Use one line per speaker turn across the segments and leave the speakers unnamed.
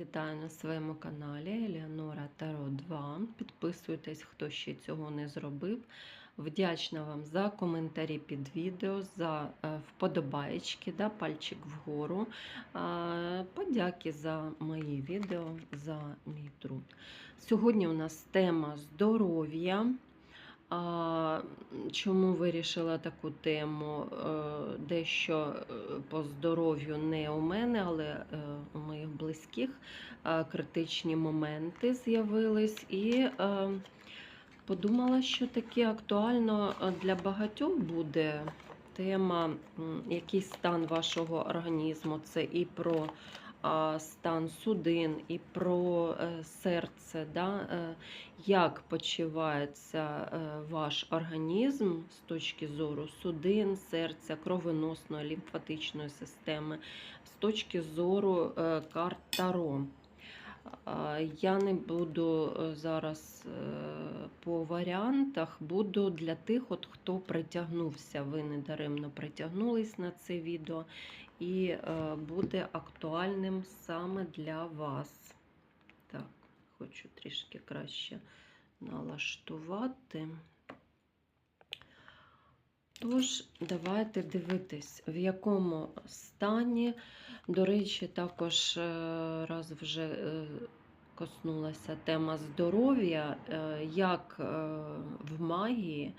Вітаю на своєму каналі Еліанора Таро 2. Підписуйтесь, хто ще цього не зробив. Вдячна вам за коментарі під відео, за е, вподобаєчки, да, пальчик вгору. Подяки за мої відео, за мій труд. Сьогодні у нас тема здоров'я. А, Чому вирішила таку тему? Е, Дещо е, по здоров'ю не у мене, але е, у моїх близьких критичні моменти з'явились. І подумала, що таке актуально для багатьох буде тема, який стан вашого організму. Це і про стан судин, і про е, серце. Да? е, як почувається е, ваш організм з точки зору судин, серця, кровоносної, лімфатичної системи, з точки зору карт Таро. Я не буду зараз по варіантах, буду для тих, от, хто притягнувся. Ви недаремно притягнулись на це відео, і е, буде актуальним саме для вас. Так, хочу трішки краще налаштувати. Тож, давайте дивитись, в якому стані. До речі, також е, раз вже е, коснулася тема здоров'я, як в магії,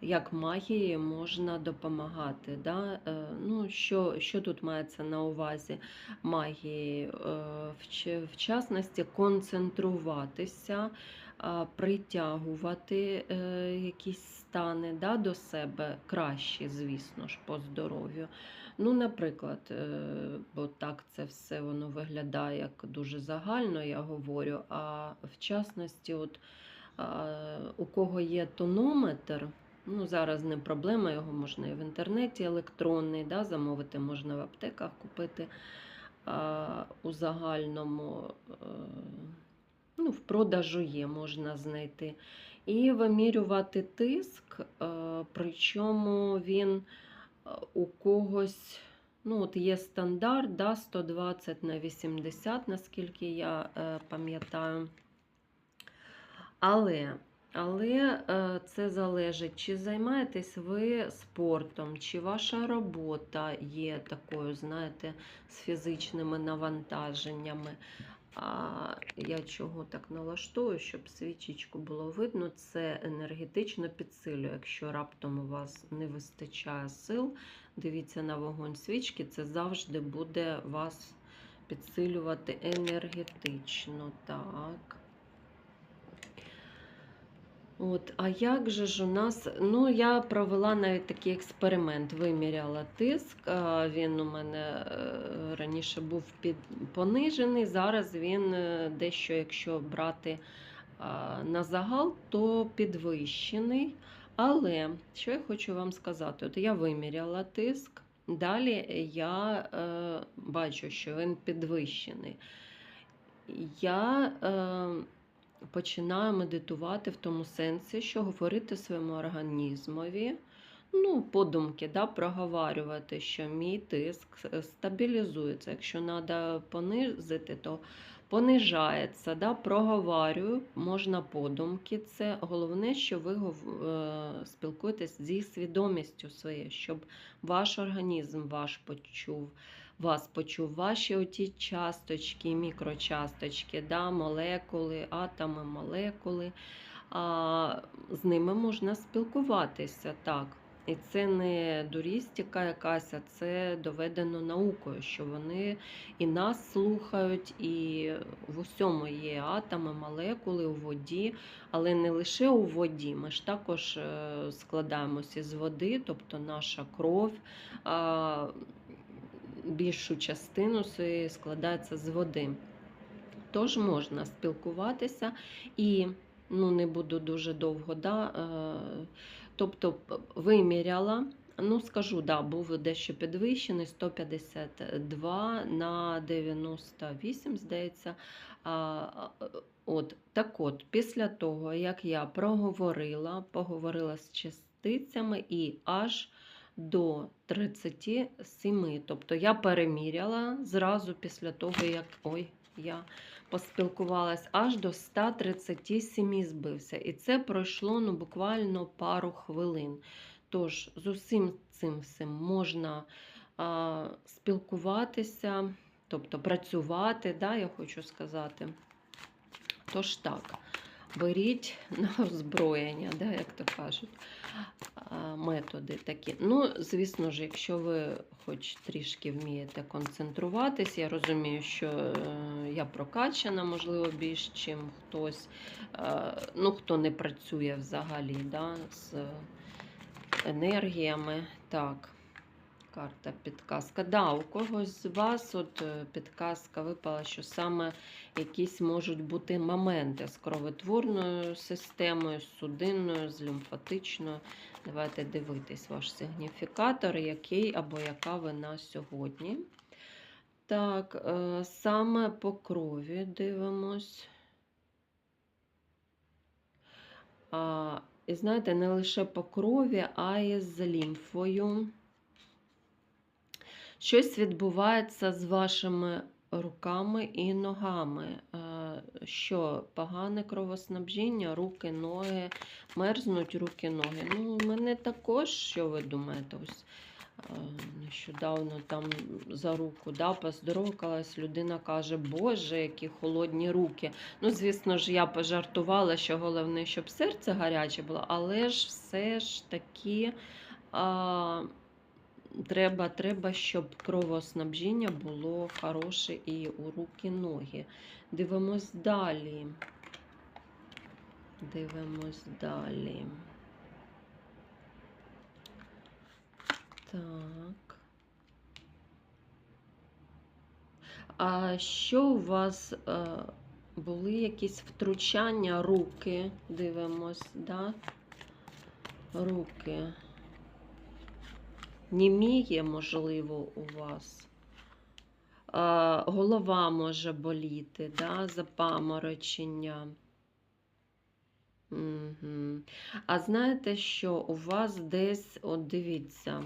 як магії можна допомагати. Да? Е, Ну, що, що тут мається на увазі магії? Е, В, частності концентруватися, а, притягувати е, якісь стани да, до себе кращі, звісно ж, по здоров'ю. Ну, наприклад, е, бо так це все воно виглядає як дуже загально, я говорю. А в частності, от, у кого є тонометр, ну, зараз не проблема, його можна і в інтернеті електронний, да, замовити, можна в аптеках купити а, у загальному. е, Ну, в продажу є, можна знайти. І вимірювати тиск, е, причому він е, у когось, ну, от є стандарт, да, 120 на 80, наскільки я пам'ятаю. Але, але е, це залежить, чи займаєтесь ви спортом, чи ваша робота є такою, знаєте, з фізичними навантаженнями. А я чого так налаштую, щоб свічечку було видно, це енергетично підсилює. Якщо раптом у вас не вистачає сил, дивіться на вогонь свічки, це завжди буде вас підсилювати енергетично. Так. От, а як же ж у нас? Ну, я провела навіть такий експеримент, виміряла тиск. Він у мене е, раніше був під, понижений, зараз він е, дещо, якщо брати на загал, то підвищений. Але що я хочу вам сказати? От я виміряла тиск, далі я е, бачу, що він підвищений. Я е, починаю медитувати в тому сенсі, що говорити своєму організмові, ну, подумки, да, проговорювати, що мій тиск стабілізується. Якщо треба понизити, то понижається. Да, проговорюю, можна подумки. Це головне, що ви е, спілкуєтесь зі свідомістю своєю, щоб ваш організм ваш почув вас почув, ваші оті часточки, мікрочасточки, да, молекули, атоми, молекули. А, з ними можна спілкуватися так. І це не дурістика якась, а це доведено наукою, що вони і нас слухають, і в усьому є атоми, молекули у воді, але не лише у воді. Ми ж також е, складаємося з води, тобто наша кров. Більшу частину складається з води. Тож можна спілкуватися і ну, не буду дуже довго. Да, е, тобто виміряла, ну скажу, да, був дещо підвищений 152 на 98, здається. От, так от, після того, як я проговорила, поговорила з частицями і аж до 37. Тобто я переміряла зразу після того, як. Ой, я поспілкувалась, аж до 137 збився. І це пройшло ну, буквально пару хвилин. Тож, з усім цим всім можна а, спілкуватися, тобто працювати, да, я хочу сказати. Тож так, беріть на озброєння, да, як то кажуть, методи такі. Ну, звісно ж, якщо ви хоч трішки вмієте концентруватись, я розумію, що е, я прокачана, можливо, більш, чим хтось, е, ну, хто не працює взагалі да, з енергіями. Так. Карта підказка. Да, у когось з вас от е, підказка випала, що саме якісь можуть бути моменти з кровотворною системою, з судинною, з лімфатичною. Давайте дивитись ваш сигніфікатор, який або яка ви на сьогодні. Так, е, саме по крові дивимось. І знаєте, не лише по крові, а й з лімфою. Щось відбувається з вашими руками і ногами. Що погане кровоснабжіння, руки, ноги, мерзнуть руки, ноги. Ну, у мене також, що ви думаєте, ось е, нещодавно там за руку да, поздоровкалась, людина каже, Боже, які холодні руки. Ну, звісно ж, я пожартувала, що головне, щоб серце гаряче було, але ж все ж таки. А, Треба, треба, щоб кровоснабжіння було хороше і у руки, ноги. Дивимось далі. Дивимось далі. Так. А що у вас е, були якісь втручання руки? Дивимось, да? Руки. Німіє, можливо, у вас. Голова може боліти, да? запаморочення. Угу. А знаєте, що у вас десь, от дивіться,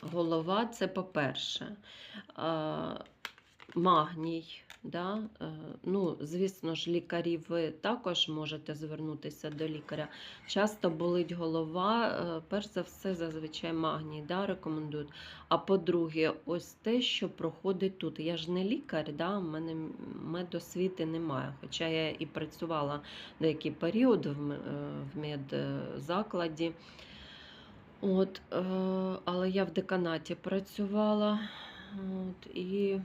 голова це по-перше, магній. Да? Е, Ну, Звісно ж, лікарі ви також можете звернутися до лікаря. Часто болить голова, е, перш за все, зазвичай магній да, рекомендують. А по-друге, ось те, що проходить тут. Я ж не лікар, да? в мене медосвіти немає. Хоча я і працювала деякий період в е, медзакладі. От, але я в деканаті працювала і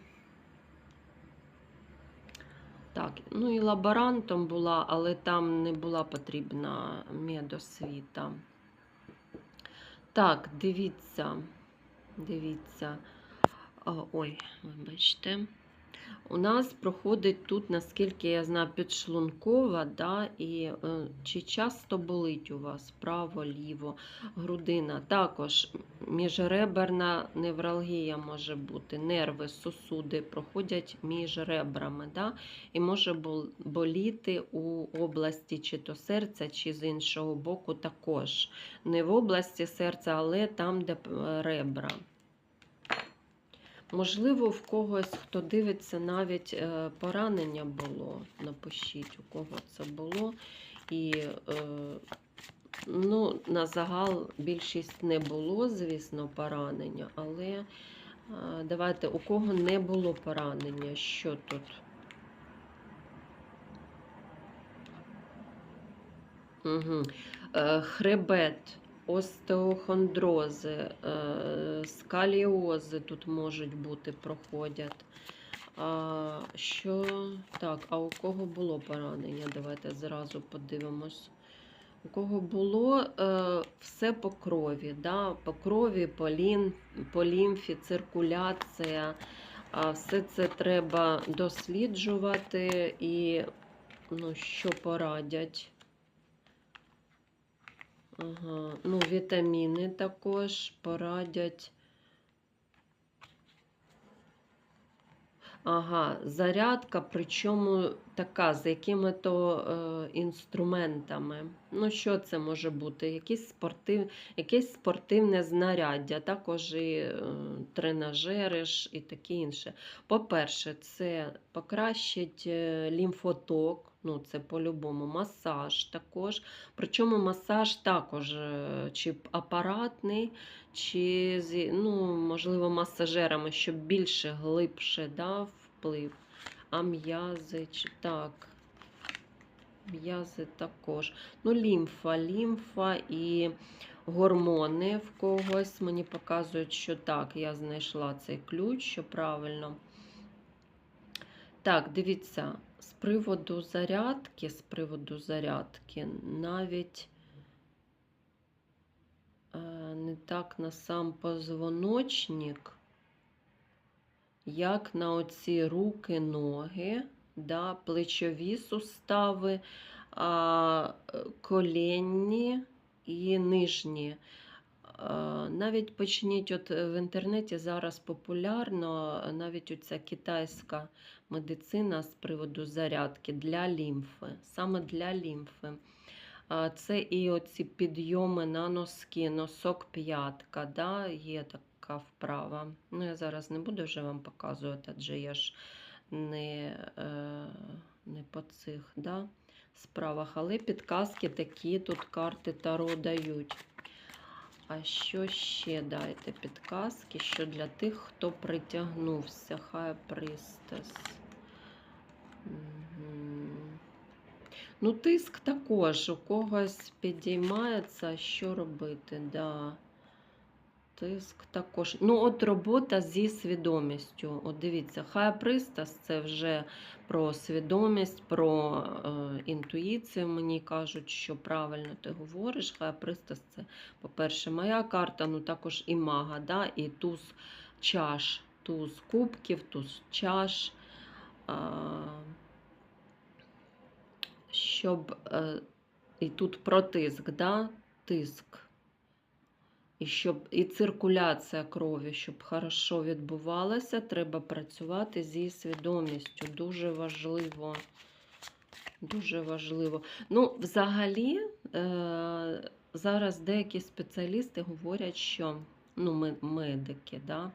так, ну і лаборантом була, але там не була потрібна медосвіта. Так, дивіться, дивіться. Ой, вибачте. У нас проходить тут, наскільки я знаю, підшлункова, да, і е, чи часто болить у вас право, ліво, грудина. Також міжреберна невралгія може бути, нерви, сосуди проходять між ребрами. Да, і може боліти у області чи то серця, чи з іншого боку також. Не в області серця, але там, де е, ребра. Можливо, в когось, хто дивиться, навіть е, поранення було. Напишіть, у кого це було. І е, ну, на загал більшість не було, звісно, поранення, але е, давайте, у кого не було поранення, що тут? Угу. Хребет остеохондрози, е, скаліози тут можуть бути, проходять. А, що так, а у кого було поранення? Давайте зразу подивимось. У кого було е, все по крові, да? по крові, по, лін, по лімфі, циркуляція. А все це треба досліджувати і ну, що порадять. Ага. Ну, вітаміни також порадять. Ага, зарядка, причому така, з якими-то е, інструментами. Ну, що це може бути? Якісь спортив... Якесь спортивне знаряддя, також і е, тренажери ж і таке інше. По-перше, це покращить е, лімфоток, ну це по-любому, масаж також. Причому масаж також е, чи апаратний, чи ну, можливо масажерами, щоб більше глибше да, вплив. А м'язи чи так. М'язи також. Ну, лімфа, лімфа і гормони в когось. Мені показують, що так, я знайшла цей ключ, що правильно. Так, дивіться, з приводу зарядки, з приводу зарядки, навіть е, не так на сам позвоночник, як на оці руки, ноги, да, плечові сустави, а, е, колінні і нижні. Е, Навіть почніть, от е, в інтернеті зараз популярно е, навіть оця китайська медицина з приводу зарядки для лімфи, саме для лімфи. Це і оці підйоми на носки, носок п'ятка, да, є така вправа. Ну, я зараз не буду вже вам показувати, адже я ж не, не по цих да, справах, але підказки такі тут карти Таро дають. А що ще дайте підказки, що для тих, хто притягнувся, хай пристас. Ну, тиск також у когось підіймається, що робити, да. Тиск також. Ну, от робота зі свідомістю. От дивіться, хай пристас це вже про свідомість, про е, інтуїцію. Мені кажуть, що правильно ти говориш. Хай пристас це, по-перше, моя карта, ну також і мага, да? і туз чаш, туз кубків, туз чаш. А, щоб е, і тут про тиск, тиск. І щоб і циркуляція крові, щоб хорошо відбувалася, треба працювати зі свідомістю. Дуже важливо. Дуже важливо. Ну, взагалі, е, зараз деякі спеціалісти говорять, що ну, ми- медики, да,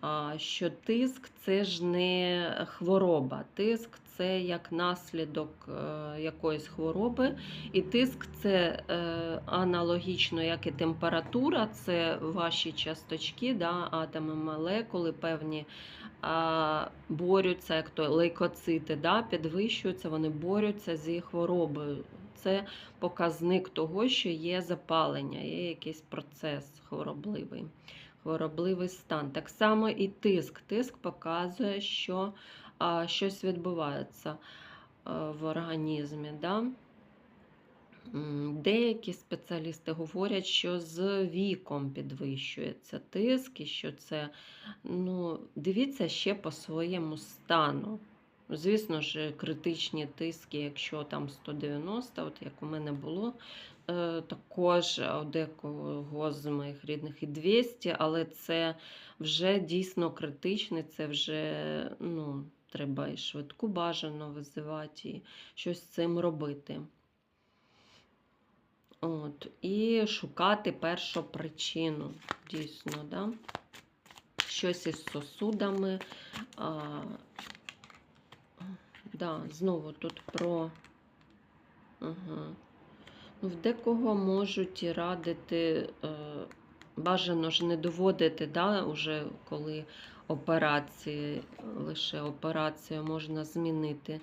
а, що тиск це ж не хвороба. Тиск це як наслідок е, якоїсь хвороби. І тиск це е, аналогічно, як і температура, це ваші часточки, да, атоми, молекули певні борються, як то лейкоцити, да, підвищуються, вони борються зі хворобою. Це показник того, що є запалення, є якийсь процес хворобливий, хворобливий стан. Так само і тиск. Тиск показує, що щось відбувається в організмі. Да? Деякі спеціалісти говорять, що з віком підвищується тиск, і що це, ну, дивіться ще по своєму стану. Звісно ж, критичні тиски, якщо там 190, от як у мене було, е, також у декого з моїх рідних і 200, але це вже дійсно критичний, це вже ну, треба і швидку бажано визивати, і щось з цим робити. От, і шукати першу причину, дійсно, да? щось із сосудами. А, да, знову тут про. Ну, в декого можуть радити, е, бажано ж не доводити, да, уже коли операції, лише операцією можна змінити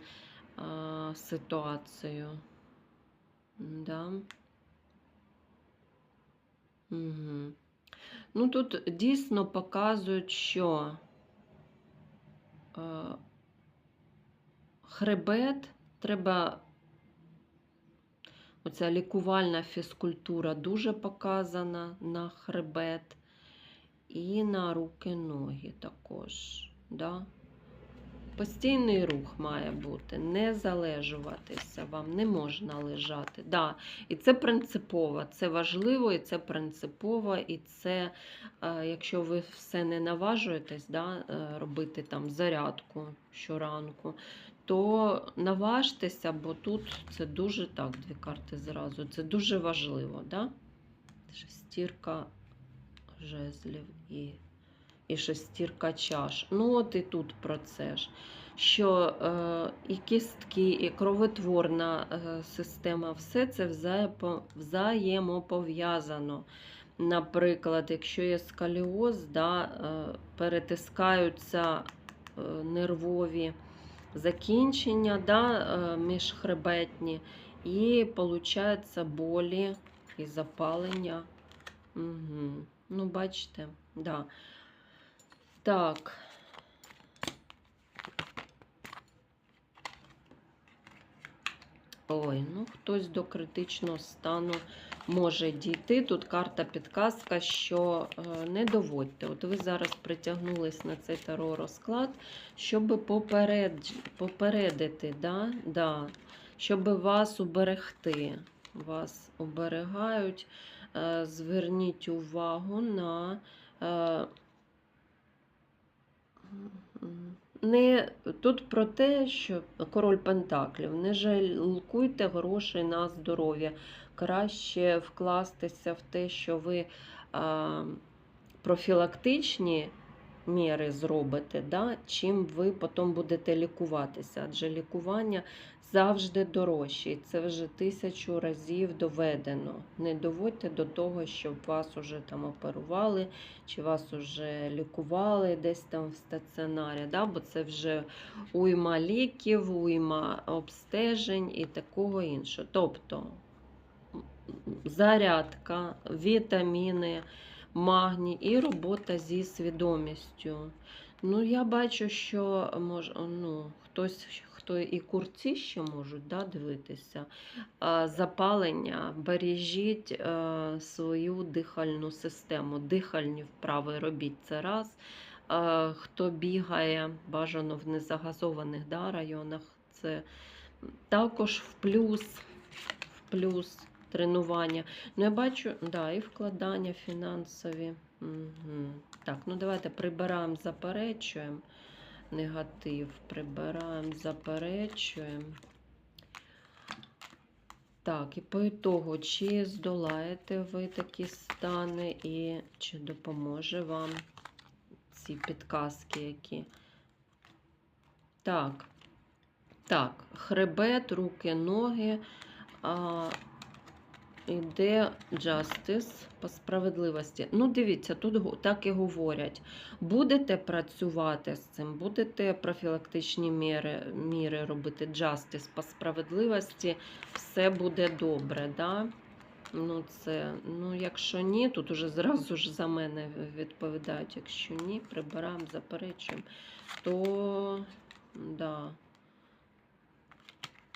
а, ситуацію. Да. Угу. Ну, тут дійсно показують, що е, хребет треба, оця лікувальна фізкультура дуже показана на хребет і на руки, ноги також. Да? Постійний рух має бути, не залежуватися, вам не можна лежати. Да, І це принципово, це важливо, і це принципово, і це, е, якщо ви все не наважуєтесь да, е, робити там зарядку щоранку, то наважтеся, бо тут це дуже так, дві карти зразу. Це дуже важливо, да? Шестірка жезлів і, і шестірка чаш. Ну, от і тут про це ж. Що е, і кістки, і кровотворна е, система, все це взаємопов'язано. Наприклад, якщо є сколіоз, да, е, перетискаються е, нервові закінчення да, е, міжхребетні, і получаються болі і запалення. Угу. Ну, бачите, да. Так. Ой, ну хтось до критичного стану може дійти. Тут карта підказка, що е, не доводьте. От ви зараз притягнулись на цей таро розклад, щоб поперед, попередити, да? Да. щоб вас уберегти. Вас оберегають. Е, Зверніть увагу на. е, не тут про те, що король Пентаклів, не жалкуйте грошей на здоров'я. Краще вкластися в те, що ви а, профілактичні міри зробите, да, чим ви потім будете лікуватися. Адже лікування завжди дорожче. Це вже тисячу разів доведено. Не доводьте до того, щоб вас уже там оперували, чи вас уже лікували десь там в стаціонарі, да? бо це вже уйма ліків, уйма обстежень і такого іншого. Тобто зарядка, вітаміни, магній і робота зі свідомістю. Ну, я бачу, що мож, ну, хтось, хто і курці ще можуть да, дивитися. Запалення, бережіть е, свою дихальну систему, дихальні вправи робіть це раз. Е, Хто бігає, бажано в незагазованих да, районах, це також в плюс, в плюс тренування. Ну, я бачу, да, і вкладання фінансові. Угу. Так, ну давайте прибираємо, заперечуємо. Негатив. Прибираємо, заперечуємо. Так, і по ітогу, чи здолаєте ви такі стани, і чи допоможе вам ці підказки, які. Так. Так, хребет, руки, ноги. А, Іде justice по справедливості. Ну, дивіться, тут так і говорять. Будете працювати з цим, будете профілактичні міри, міри робити justice по справедливості, все буде добре. Да? Ну, це, ну, якщо ні, тут уже зразу ж за мене відповідають. Якщо ні, прибираємо, заперечуємо, то да.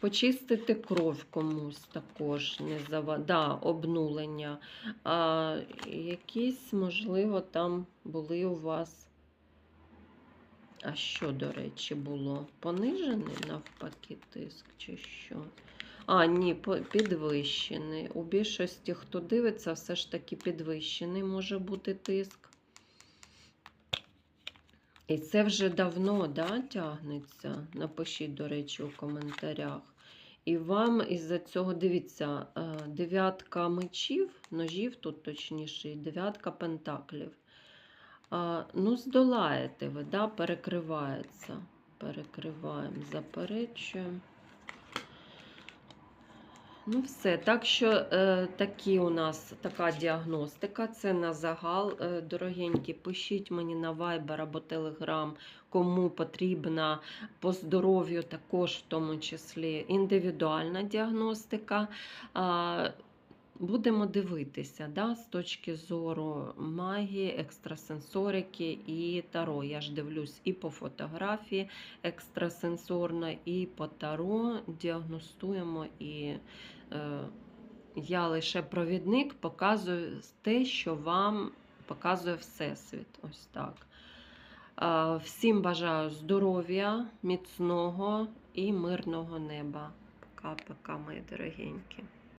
Почистити кров комусь також, не зава... да, обнулення. А якісь, можливо, там були у вас. А що, до речі, було? Понижений навпаки тиск, чи що? А, ні, підвищений. У більшості, хто дивиться, все ж таки підвищений може бути тиск. І це вже давно да, тягнеться. Напишіть, до речі, у коментарях. І вам із-за цього дивіться, е, дев'ятка мечів, ножів тут точніше, і дев'ятка пентаклів. Ну, здолаєте ви, да, перекривається. Перекриваємо, заперечуємо. Ну, все. Так що е, такі у нас така діагностика. Це на загал. Е, дорогенькі, пишіть мені на Viber або Telegram, кому потрібна по здоров'ю, також в тому числі індивідуальна діагностика. А, Будемо дивитися да, з точки зору магії, екстрасенсорики і таро. Я ж дивлюсь і по фотографії екстрасенсорно, і по таро діагностуємо. І е, я лише провідник показую те, що вам показує Всесвіт. Ось так. Е, Всім бажаю здоров'я, міцного і мирного неба. Пока-пока, мої дорогенькі.